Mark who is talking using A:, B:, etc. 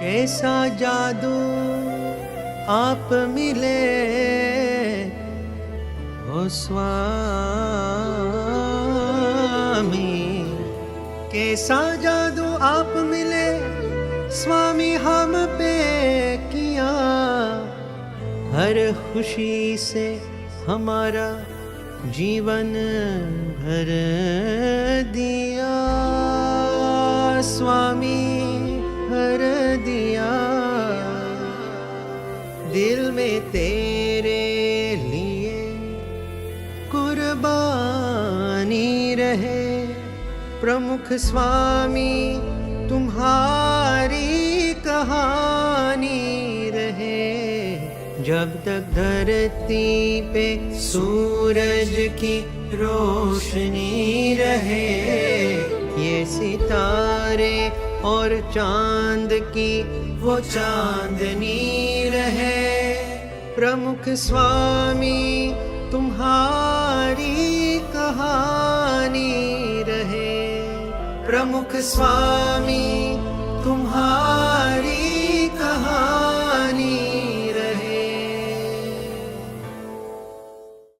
A: कैसा जादू आप मिले ओ स्वामी? कैसा जादू आप मिले स्वामी हम पे किया? हर खुशी से हमारा जीवन भर दिया। स्वामी भर दिया। दिल में तेरे लिए कुर्बानी रहे। प्रमुख स्वामी, तुम्हारी कहानी रहे। जब तक धरती पे सूरज की रोशनी रहे। सितारे और चाँद की वो चांदनी रहे। प्रमुख स्वामी तुम्हारी कहानी रहे। प्रमुख स्वामी